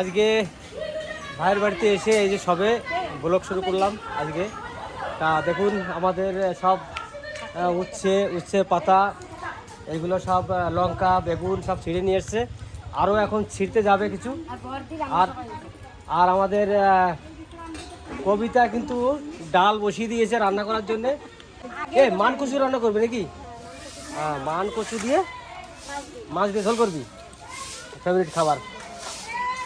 আজকে ভাইয়ের বাড়িতে এসে এই যে সবে ব্লগ শুরু করলাম আজকে। তা দেখুন, আমাদের সব উচ্ছে উচ্ছে পাতা, এগুলো সব লঙ্কা, বেগুন সব ছিঁড়ে নিয়ে এসছে। আরও এখন ছিঁড়তে যাবে কিছু। আর আর আমাদের কবিতা কিন্তু ডাল বসিয়ে দিয়েছে রান্না করার জন্য। এ, মান কচু রান্না করবে নাকি? হ্যাঁ মান কচু দিয়ে মাছ দিয়ে ঝোল করবি? ফেভারিট খাবার।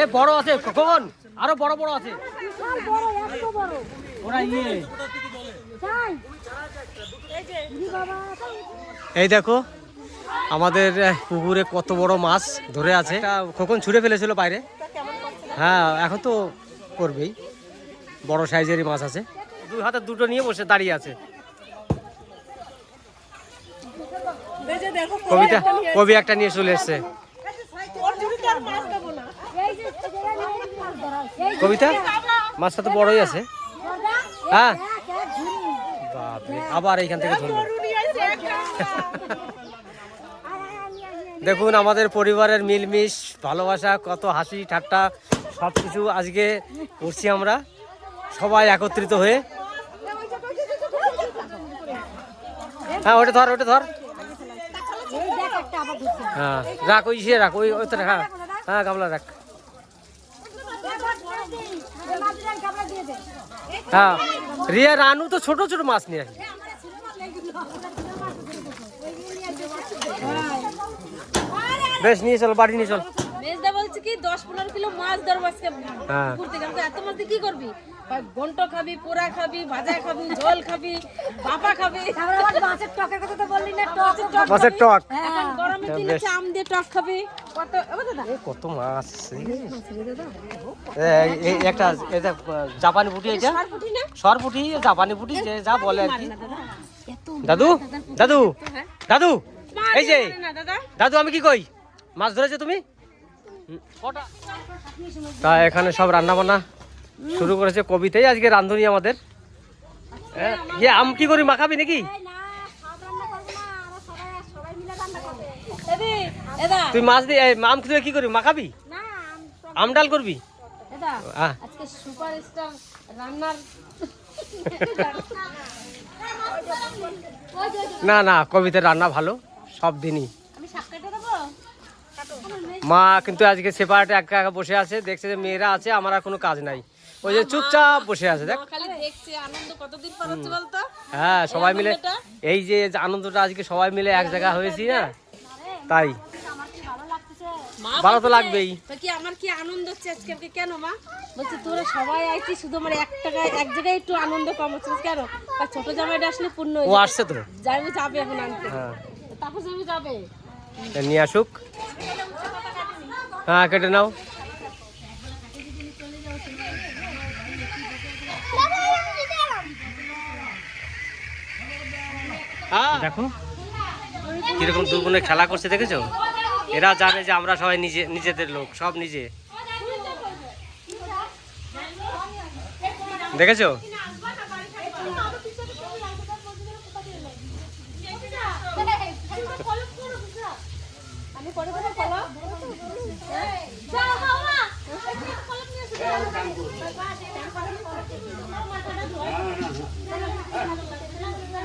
এ বড় আছে কখন আরও বড় বড় আছে। বিশাল বড় এত বড়। ওরা ইয়ে। এই দেখো আমাদের পুকুরে কত বড় মাছ ধরে আছে। একটা খোকন ছুঁড়ে ফেলেছিল বাইরে। হ্যাঁ এখন তো করবেই। বড় সাইজেরই মাছ আছে। দুই হাতে দুটো নিয়ে বসে দাঁড়িয়ে আছে। কবিতা কবি একটা নিয়ে চলে এসছে এই যে মাছ ধরা এই যে কবিতা মাছটা তো বড়ই আছে। হ্যাঁ। বাপরে, আবার এইখান থেকে ধরলো। দেখুন, আমাদের পরিবারের মিলমিশ, ভালোবাসা, কত হাসি, ঠাট্টা সব কিছু আজকে করছি আমরা। সবাই একত্রিত হয়ে। হ্যাঁ ওটা ধর ওটা ধর এই দেখ একটা আবার ধরছে হ্যাঁ রাখ ওই সে রাখ ওই ওইটা রাখ হ্যাঁ হ্যাঁ গামলা রাখ। এই মাছ দিয়ে কাপড় দিয়ে দে হ্যাঁ রিয়া রানু তো ছোট ছোট মাছ নিয়ে আসি। বেশ নিয়ে চল বাড়ি নিয়ে চল। মেজদা বলছে কি দশ পনেরো কিলো মাছ ধরবো আজকে। হ্যাঁ। এত মাছ দিয়ে কি করবি? ঘন্ট খাবি পোড়া খাবি ভাজা খাবি ঝোল খাবি বাপা খাবি। তারপর আবার মাছের টকের কথা তো বললি না টক টক মাছের টক। এখন গরমের দিনে আম দিয়ে টক খাবি। কত দাদা কত মাছ এই একটা এটা জাপানি পুটি এটা পুঁটি না? সর পুটি জাপানি পুটি যে যা বলে আর কি। দাদু। দাদু দাদু এই যে দাদা। দাদু আমি কি কই? মাছ ধরেছো তুমি? কটা? তা এখানে সব রান্না বান্না শুরু করেছে কবিতাই আজকে রান্ধনি আমাদের। হ্যাঁ, আম কি করি মাখাবি নাকি? তুই মাছ দিয়ে আম তুই কি করবি মাখাবি? আম ডাল করবি? আজকে রান্নার না না কবিতার রান্না ভালো সব দিনই। মা কিন্তু আজকে সেপারেটে একা একা বসে আছে দেখছে যে মেয়েরা আছে আমার আর কোনো কাজ নাই। ওই যে চুপচাপ বসে আছে দেখ। আনন্দ কতদিন পর হচ্ছে বলতো? হ্যাঁ সবাই মিলে এই যে যে আনন্দটা আজকে সবাই মিলে এক জায়গা হয়েছি না তাই। ভালো লাগতেছে মা ভালো তো লাগবেই। তো কি আমার কি আনন্দ হচ্ছে আজকে? কেন মা? বলছে তোরা সবাই আইছি শুধু আমার এক টাকায় এক জায়গায় একটু আনন্দ কম হচ্ছে কেন? আর ছোট জামাইটা আসলে পূর্ণ ও হয়ে আসছে তো। যাবে যাবে এখন আনতে। হ্যাঁ। তারপর যাবে যাবে। নিয়ে আসুক। হ্যাঁ কেটে নাও। দেখো। কীরকম দুর্গুণে খেলা করছে দেখেছ? এরা জানে যে আমরা সবাই নিজে নিজেদের লোক সব নিজে। দেখেছ? আমি করে দেবো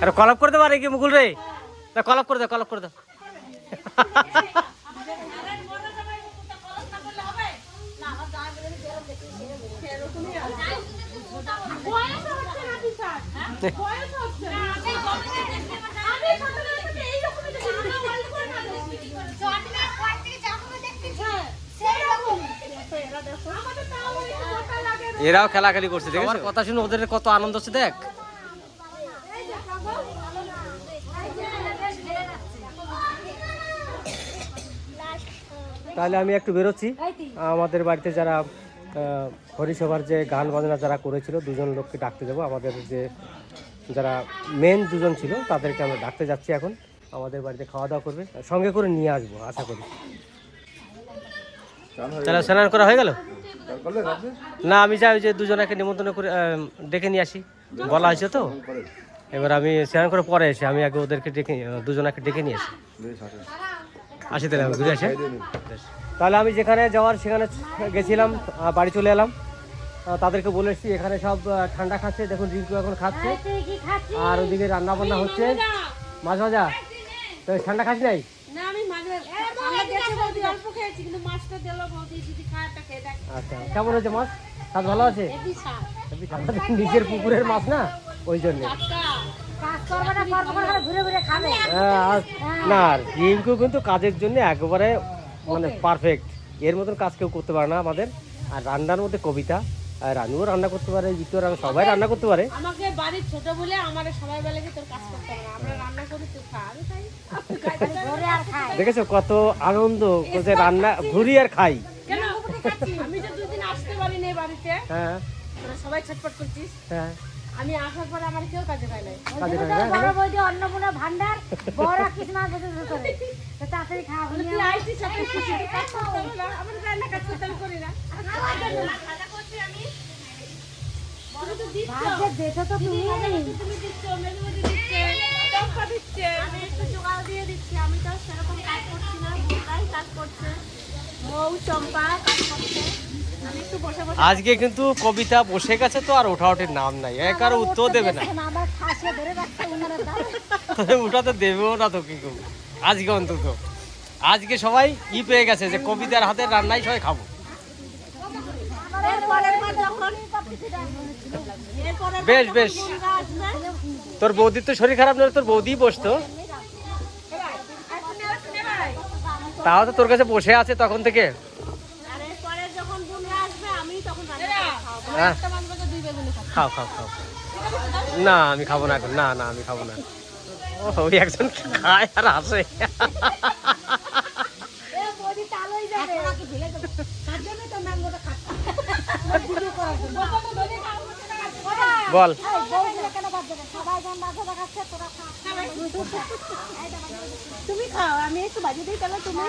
আরে কলাপ করে দেবো কি মুকুল রে। কলাপ করে দাও কলাপ করে দে। এরকমই এরাও খেলাখেলি করছে দেখ আমার কথা শুনে ওদের কত আনন্দ হচ্ছে দেখ। তাহলে আমি একটু বেরোচ্ছি। আমাদের বাড়িতে যারা হরিসভার যে গান বাজনা যারা করেছিল দুজন লোককে ডাকতে যাব। আমাদের যে যারা মেন দুজন ছিল তাদেরকে আমরা ডাকতে যাচ্ছি এখন। আমাদের বাড়িতে খাওয়া দাওয়া করবে। সঙ্গে করে নিয়ে আসব আশা করি। তাহলে স্নান করা হয়ে গেল? না, আমি চাই যে দুজনকে নিমন্ত্রণ করে ডেকে নিয়ে আসি। বলা হয়েছে তো। এবার আমি স্নান করে পরে এসে আমি আগে ওদেরকে ডেকে দুজনকে ডেকে নিয়ে আসি। আসি তাহলে আমি ঘুরে আসি তাহলে আমি যেখানে যাওয়ার, সেখানে গেছিলাম বাড়ি চলে এলাম। তাদেরকে বলেছি এখানে সব ঠান্ডা খাচ্ছে, দেখুন রিঙ্কু এখন খাচ্ছে। আর ওদিকে রান্না বান্না হচ্ছে। মাছ ভাজা? তো ঠান্ডা খাচ্ছি নাই না আমি মাঝে আমরা গেছি বৌদি অল্প খেয়েছি কিন্তু মাছটা দিল বৌদি যদি খাওয়াটা খেয়ে দেখ। আচ্ছা কেমন হয়েছে মাছ? স্বাদ ভালো আছে? নিজের পুকুরের মাছ না ওই জন্য। টাটকা কাজ না করবে করে ঘুরে ঘুরে খাবে। হ্যাঁ, আর না রিঙ্কু কিন্তু কাজের জন্য একেবারে মানে পারফেক্ট এর মতন কাজ কেউ করতে পারে না আমাদের। আর রান্নার মধ্যে কবিতা আর রানুও রান্না করতে পারে জিতু রান্না সবাই রান্না করতে পারে। আমাকে বাড়ির ছোট বলে আমার সবাই বলে কি তোর কাজ করতে হবে আমরা রান্না করি তুই খা আমি খাই। আর দেখেছ কত আনন্দ যে রান্না ঘুরি আর খাই। কেন? আমি যে দুদিন আসতে পারিনি এই বাড়িতে হ্যাঁ। তোরা সবাই ছটফট করছিস। হ্যাঁ। আমি আসার পরে আমার কেউ কাজে পায় নাই। বড় বৌদি অন্নপূর্ণা ভান্ডার বড় বসে করে। তাড়াতাড়ি খাওয়া তুই আইছিস আমার রান্না কাজ করতে করি না। তুমি তো দিচ্ছ? ভাগ্যে দেখো তো তুমি। তুমি দিচ্ছ মেজুমতি দিচ্ছে। টপকা দিচ্ছে। আমি একটু জোগাড় দিয়ে দিচ্ছি আমি তো সেরকম কাজ করছি না বোকাই কাজ করছে। মৌ চম্পা কাজ করছে। আমি একটু বসে বসে আজকে কিন্তু কবিতা বসে গেছে তো আর ওঠা ওঠির নাম নাই। এক আর উত্তর দেবে না। আমার খাসে ধরে রাখছে উনারা দাও ওঠাতে দেবেও না তো কি করব? আজকে অন্তত। আজকে সবাই ই পেয়ে গেছে যে কবিতার হাতের রান্নাই সবাই খাব। বেশ বেশ। তোর বৌদির তো শরীর খারাপ নয় তোর বৌদি বসতো। তাও তো তোর কাছে বসে আছে তখন থেকে। হ্যাঁ। খাও খাও খাও। না আমি খাব না এখন। না না আমি খাব না। ও ওই একজন খায় আর আসে বৌদি তালই যাবে তার জন্য তো ম্যাঙ্গোটা খাচ্ছে বল বৌদিরা কেন বাদ দেবে সবাই যখন মাছ দেখাচ্ছে তোরা খা তুমি খাও আমি একটু বাজিয়ে দিই তাহলে তুমি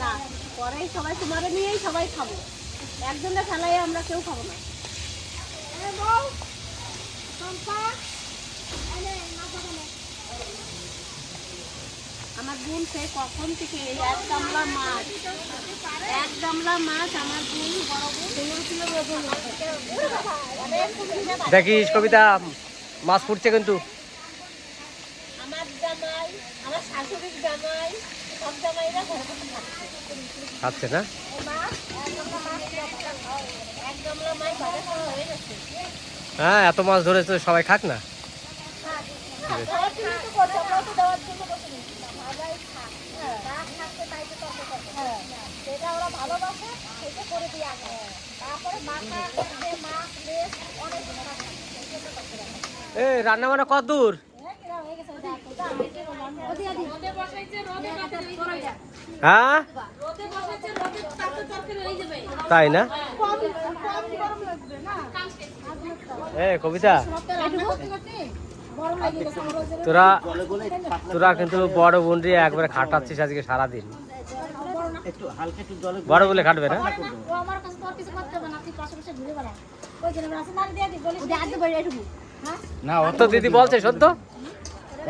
না। পরে সবাই তোমার নিয়েই সবাই খাব। একজনের খেলায় আমরা কেউ খাব না আমার বোন সে কখন থেকে এক গামলা মাছ? এক গামলা মাছ আমার বোন বড় বোন। দেখিস কবিতা মাছ ফুটছে কিন্তু। আমার জামাই আমার শাশুড়ির জামাই সব জামাইরা ঘরে বসে খাচ্ছে না? হয়ে হ্যাঁ এত মাছ ধরে তো সবাই খাক না যেটা ওরা ভালোবাসে সেটা করে দিয়ে আগে। তারপরে মাথা মাছ অনেক এ রান্না বান্না কত দূর? হয়ে যাবে রোদে বসাইছে রোদে তাতে তরকারি যাবে। তাই না? কম কম গরম লাগবে না? এ কবিতা। তোরা তোরা কিন্তু বড় বোনরি একবারে খাটাচ্ছিস আজকে সারাদিন। বড় বলে খাটবে না? ও আমার কাছে তোর কিছু করতে হবে না তুই পাশে পাশে ঘুরে বেড়া। ওই জন্য রাসে মারি দিয়ে দি বলিস। দিয়ে আগে বেরিয়ে এটুকু হ্যাঁ? না তো দিদি বলছে সত্য?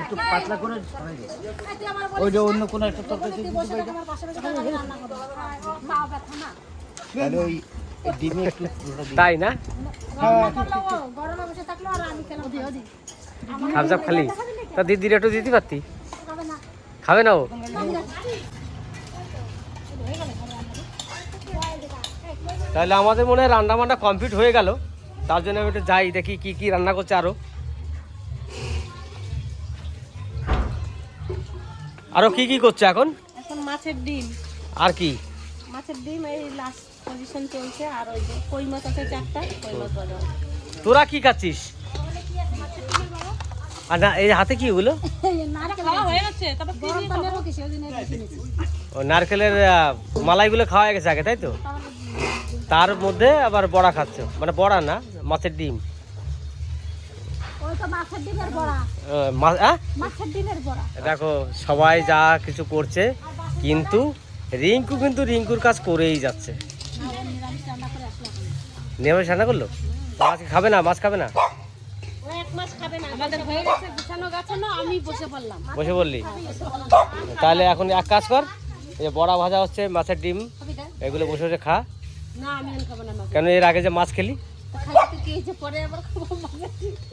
একটু পাতলা করে এই তুই আমার ওই যে অন্য কোনো একটা তরকারি তুই বসে থাক আমার পাশে পাশে আমি রান্না করব। পা ব্যথা না। তাহলে ওই ওই ডিমে একটু তাই না? রান্না করল ও গরমে বসে থাকল আর আমি খেলাম ওদি ওদি খালি। তা দিদির একটু দিতে পারতি? খাবে খাবে না ও? তাহলে আমাদের মনে হয় রান্না বান্না কমপ্লিট হয়ে গেল। তার জন্য আমি একটু যাই দেখি কি কি রান্না করছে আরও। আরও কি কি করছে এখন? এখন মাছের ডিম। আর কি? মাছের ডিম এই লাস্ট পজিশন চলছে আর ওই যে কই মাছ আছে চারটা কই মাছ হবে। তোরা কি খাচ্ছিস? আর না এই হাতে কি ও নারকেলের মালাইগুলো খাওয়া গেছে আগে তাই তো? তার মধ্যে আবার বড়া খাচ্ছ। মানে বড়া না মাছের ডিম। দেখো সবাই যা কিছু করছে কিন্তু রিঙ্কু কিন্তু রিঙ্কুর কাজ করেই যাচ্ছে। না ও নিরামিষ রান্না করল? মাছ খাবে না মাছ খাবে না? বসে বললি তাহলে এখন এক কাজ কর এই বড়া ভাজা হচ্ছে মাছের ডিম এগুলো বসে বসে খা। কেন এর আগে যে মাছ খেলি?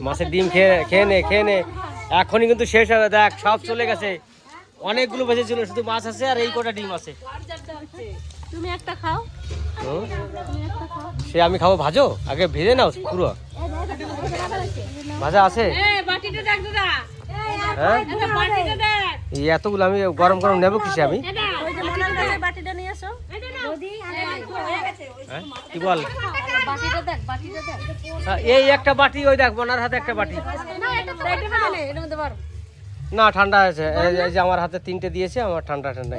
মাছের ডিম। খেয়ে খেয়ে নে খেয়ে নে। এখনই কিন্তু শেষ হবে দেখ সব চলে গেছে। অনেকগুলো বেঁচে ছিল শুধু মাছ আছে আর এই কটা ডিম আছে। তুমি একটা খাও। হুম? সে আমি খাব ভাজো? আগে ভেজে নাও পুরো। ভাজা আছে? হ্যাঁ? এতগুলো আমি গরম গরম নেব কিসে আমি ওই যে মনার কাছে বাটিটা নিয়ে আসো হ্যাঁ? কি বল? বাটিটা দেখ বাটিটা দেখ হ্যাঁ, এই একটা বাটি ওই দেখ বোনার হাতে একটা বাটি। না পারো ঠান্ডা আছে। এই যে আমার হাতে তিনটে দিয়েছে আমার ঠান্ডা ঠান্ডা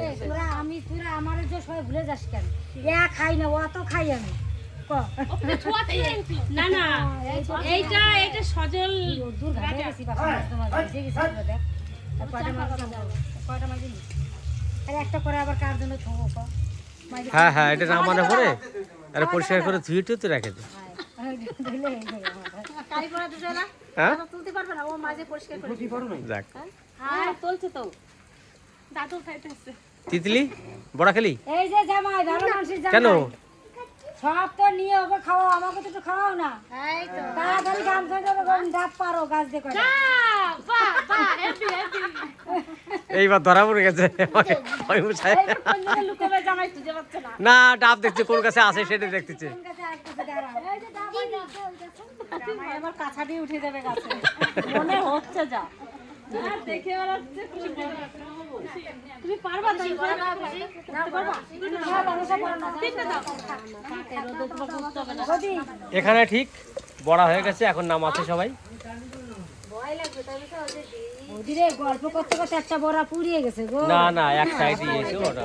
আমি তোরা আমার যে সবাই ভুলে যাস কেন? এ খাই না অত খাই আমি। না না এইটা এটা সজল দূর ঘাটে গেছি বাসা তোমার ভিজে গেছি পুরো দেখ। আর কয়টা মাছ কয়টা মাছ দিলি? আরে একটা করে আবার কার জন্য থবো হ্যাঁ হ্যাঁ এটা নামানো করে আর পরিষ্কার করে ধুয়ে টুয়ে রেখে দে। হয়ে? হ্যাঁ তুলতে পারবে না ও মাঝে পরিষ্কার করে দেখ হ্যাঁ তুলছে তো। দাদু খাইতেছে তিতলি বড়া খেলি? এই যে জামাই ভালো মানুষের জামাই। কেন? সব তো নিয়ে ওকে খাওয়াও আমাকে তো একটু খাওয়াও না। তাড়াতাড়ি গান পারো গাছ দিয়ে কয়টা এইবার ধরা পড়ে গেছে। না। না ডাব দেখছে কোন কাছে আছে সেটা দেখতেছে মনে এখানে ঠিক বড়া হয়ে গেছে এখন নাম আছে সবাই। গল্প করতে করতে একটা বড়া পুড়িয়ে গেছে গো না না এক সাইডে এসে ওটা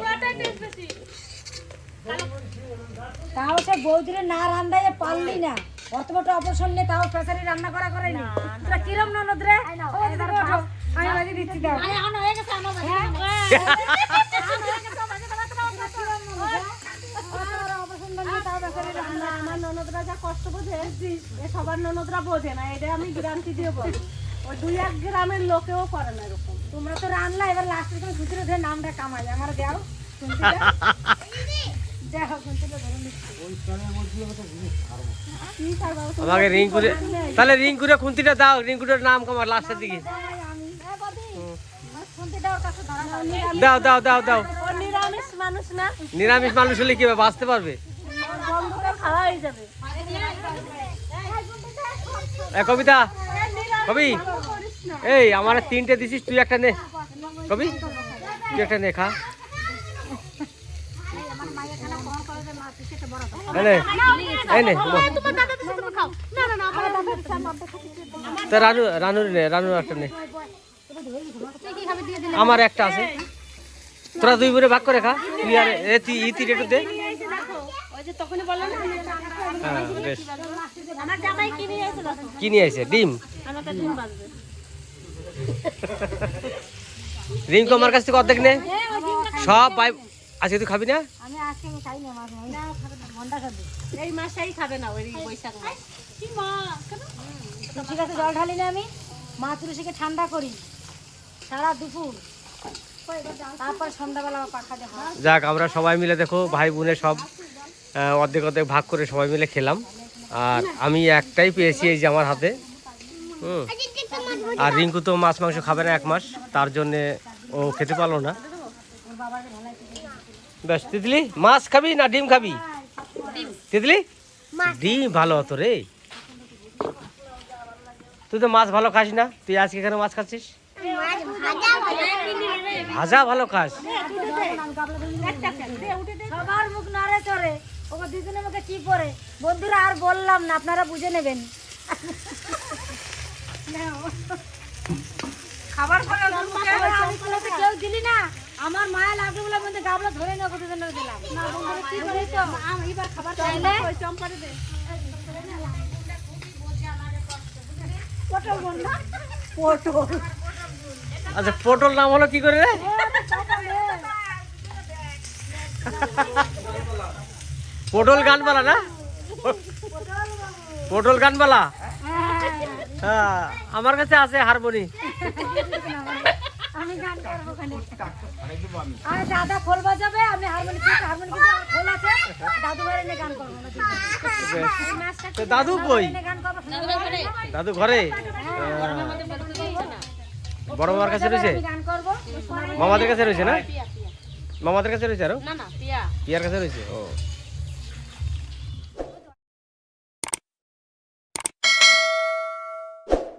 তাও সে বৌদিরে না রান্দায় পারলি না অত বড় অপারেশন নিয়ে তাও প্রেসারে রান্না করা করাইনি তোরা কিরম ননদ রে ও দিদি ওঠো, আমি বাজি দিচ্ছি দাও হ্যাঁ? আমার ননদরা যা কষ্ট বোঝে সবার ননদরা বোঝে না এটা আমি গ্যারান্টি দিয়ে বলি ওই দুই এক গ্রামের লোকেও করে না এরকম। তোমরা তো রান্না এবার লাস্টের খুচরো ধরে নামটা কামাই। আমার দেও শুনতে দেখো শুনতে আমাকে রিং করে তাহলে রিং করে খুন্তিটা দাও রিং নাম কমার লাস্টের দিকে। দাও দাও দাও দাও। দাও নিরামিষ মানুষ না? নিরামিষ মানুষ হলে কি বাঁচতে পারবে? কবিতা কবি এই আমার তিনটে দিছিস তুই একটা নে। কবি তুই একটা নে খা। রানু রানুর নে রানু একটা নে। আমার একটা আছে। তোরা দুই বোনে ভাগ করে খা। তুই আর তুই ইতি একটু দে। হ্যাঁ বেশ। আমার জামাই কিনে এসে দেখো। কি নিয়ে আসে ডিম? আমার কাছে ডিম বাজবে। রিঙ্কু আমার কাছ থেকে অর্ধেক নে। সব পাই আজকে তুই খাবি না? আমি আজকে খাই না মাছ না খাবে না মন্ডা খাবে। এই খাবে না ওই বৈশাখ মাস। কি মা ঠিক আছে জল ঢালি না আমি। মা তুলসীকে ঠান্ডা করি। সারা দুপুর। তারপর সন্ধ্যাবেলা পাখা যাক আমরা সবাই মিলে দেখো ভাই বোনে সব অর্ধেক অর্ধেক ভাগ করে সবাই মিলে খেলাম। আর আমি একটাই পেয়েছি এই যে আমার হাতে। হুম। আর রিঙ্কু তো মাছ, মাংস খাবে না এক মাস, তার জন্যে ও খেতে পারল না। বেশ তিতলি, মাছ খাবি না ডিম খাবি? তিতলি? ডিম ভালো হতো রে। তুই তো মাছ ভালো খাস না। তুই আজকে এখানে মাছ খাচ্ছিস? ভাজা ভালো খাস। সবার মুখ নড়ে চড়ে। ওকে দুজনে মুখে কি পরে? বন্ধুরা আর বললাম না আপনারা বুঝে নেবেন। খাবার কেউ দিলি না? আমার মায়া লাগবে বলে মধ্যে গাবলা ধরে না জন্য দিলাম। না বন্ধুরা কি করি তো এবার খাবার চাইলে চম্পারে দে। পটল আচ্ছা পটল নাম হলো কি করে রে? পটল গানবালা না? পটল গানবালা? হ্যাঁ আমার কাছে আছে হারমোনি। আমি গান করব আর দাদা খোল বাজাবে আমি হারমোনি হারমোনি খোল আছে। দাদু ভাই এনে গান করব আমরা দুজন। এই মাসটা তো দাদু কই? এনে গান করব। দাদু ঘরে? বড় মামার কাছে রয়েছে? আমি গান করব। মামাদের কাছে রয়েছে না? মামাদের কাছে রয়েছে আরও? না না পিয়ার কাছে রয়েছে? ও।